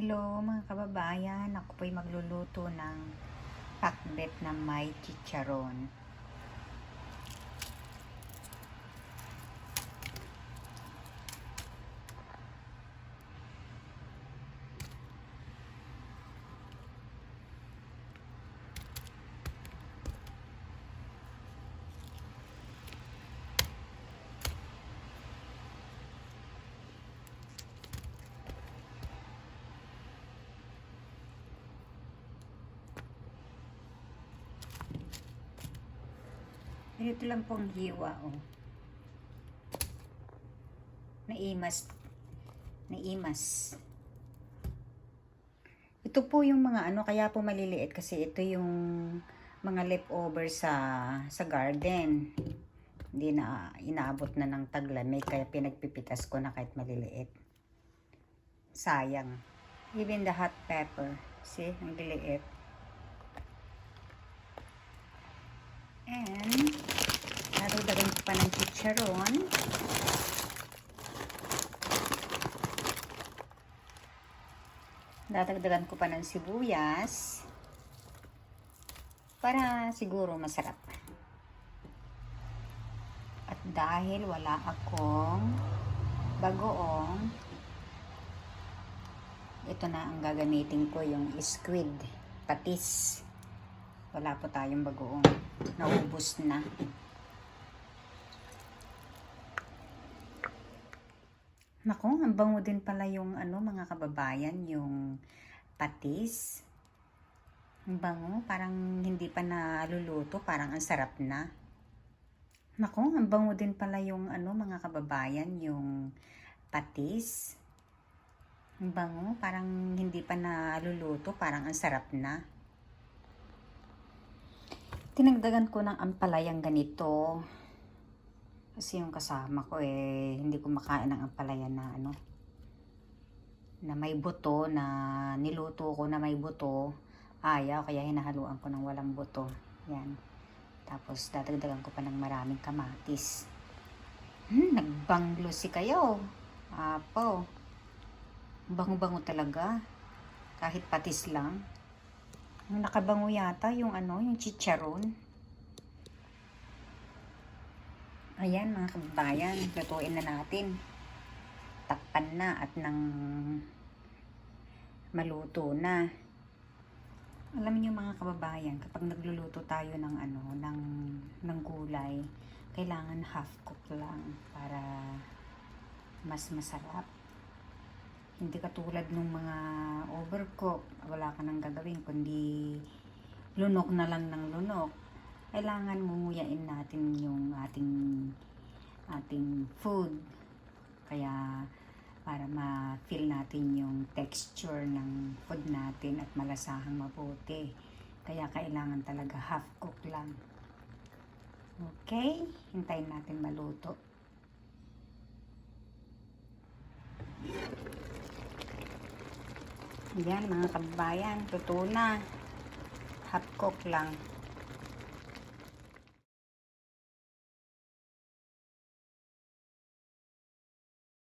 Hello mga kababayan, ako po'y magluluto ng pakbet na may chicharon. Ganito lang pong hiwa, oh. Naimas. Naimas. Ito po yung mga ano, kaya po maliliit kasi ito yung mga leftover sa sa garden. Hindi na inaabot na ng taglamig kaya pinagpipitas ko na kahit maliliit. Sayang. Even the hot pepper. See, ang liliit. And, pa ng chicharon. Dadagdagan ko pa ng sibuyas. Para siguro masarap. At dahil wala akong bagoong, ito na ang gagamitin ko yung squid patis. Wala po tayong bagoong. Naubos na. Nako, ang bango din pala yung ano mga kababayan, yung patis. Ang bango, parang hindi pa naluluto, parang ang sarap na. Nako, ang bango din pala yung ano mga kababayan, yung patis. Ang bango, parang hindi pa naluluto, parang ang sarap na. Tinagdagan ko ng ampalayang ganito. Kasi yung kasama ko eh, hindi ko makain ng ampalaya na ano, na may buto, na niluto ko na may buto. Ayaw, kaya hinahaluan ko ng walang buto. Yan. Tapos dadagdagan ko pa ng maraming kamatis. Hmm, nagbanglo si kayo. Apo. Bango-bango talaga. Kahit patis lang. Ang nakabango yata yung ano, yung chicharon. Ayan mga kababayan, lutuin na natin. Takpan na at nang maluto na. Alam niyo mga kababayan, kapag nagluluto tayo ng ano, ng ng gulay, kailangan half cook lang para mas masarap. Hindi katulad ng mga overcook, wala ka nang gagawin kundi lunok na lang ng lunok kailangan mumuyain natin yung ating ating food. Kaya para ma-feel natin yung texture ng food natin at malasahang mabuti. Kaya kailangan talaga half cook lang. Okay hintayin natin maluto. Yan mga kabayan luto na. Half cook lang